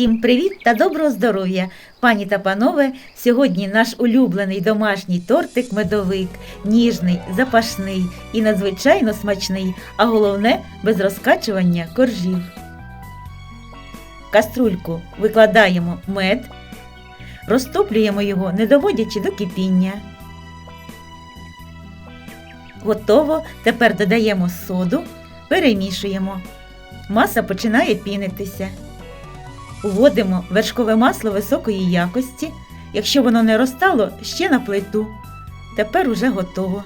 Всім привіт та доброго здоров'я! Пані та панове, сьогодні наш улюблений домашній тортик медовик, ніжний, запашний і надзвичайно смачний, а головне без розкачування коржів. Каструльку викладаємо мед, розтоплюємо його, не доводячи до кипіння. Готово. Тепер додаємо соду, перемішуємо. Маса починає пінитися. Вводимо вершкове масло високої якості. Якщо воно не розтало, ще на плиту. Тепер уже готово.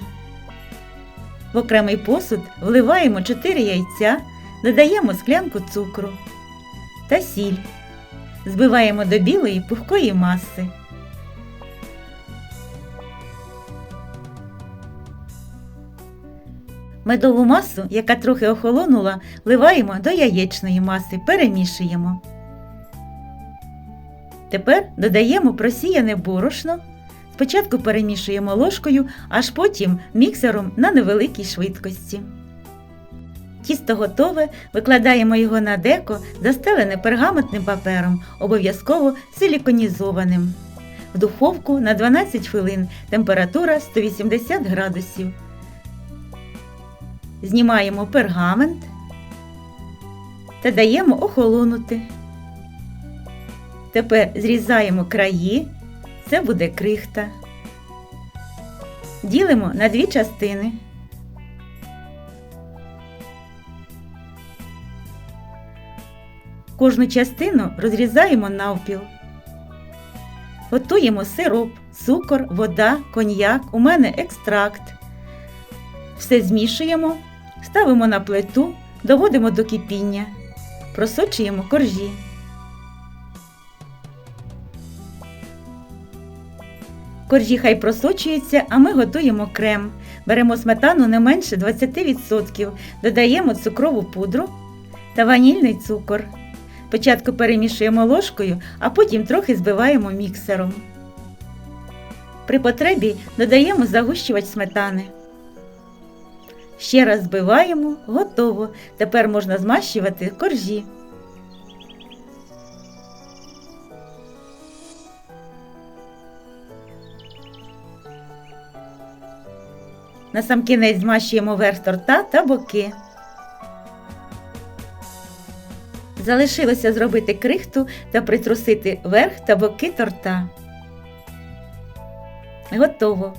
В окремий посуд вливаємо 4 яйця, додаємо склянку цукру та сіль. Збиваємо до білої пухкої маси. Медову масу, яка трохи охолонула, вливаємо до яєчної маси, перемішуємо. Тепер додаємо просіяне борошно. Спочатку перемішуємо ложкою, аж потім міксером на невеликій швидкості. Тісто готове, викладаємо його на деко, застелене пергаментним папером, обов'язково силіконізованим. В духовку на 12 хвилин температура 180 градусів. Знімаємо пергамент та даємо охолонути. Тепер зрізаємо краї, це буде крихта. Ділимо на дві частини. Кожну частину розрізаємо навпіл. Готуємо сироп, цукор, вода, коньяк, у мене екстракт. Все змішуємо, ставимо на плиту, доводимо до кипіння, просочуємо коржі. Коржі хай просочуються, а ми готуємо крем. Беремо сметану не менше 20%, додаємо цукрову пудру та ванільний цукор. Спочатку перемішуємо ложкою, а потім трохи збиваємо міксером. При потребі додаємо загущувач сметани. Ще раз збиваємо, готово. Тепер можна змащувати коржі. Насамкінець змащуємо верх торта та боки. Залишилося зробити крихту та притрусити верх та боки торта. Готово.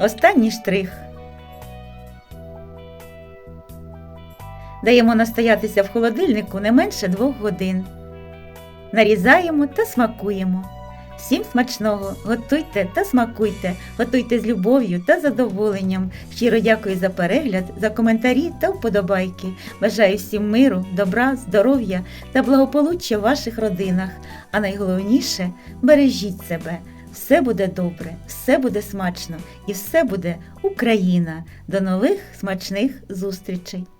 Останній штрих. Даємо настоятися в холодильнику не менше двох годин. Нарізаємо та смакуємо. Всім смачного! Готуйте та смакуйте, готуйте з любов'ю та задоволенням. Щиро дякую за перегляд, за коментарі та вподобайки. Бажаю всім миру, добра, здоров'я та благополуччя в ваших родинах. А найголовніше бережіть себе. Все буде добре, все буде смачно і все буде Україна. До нових смачних зустрічей!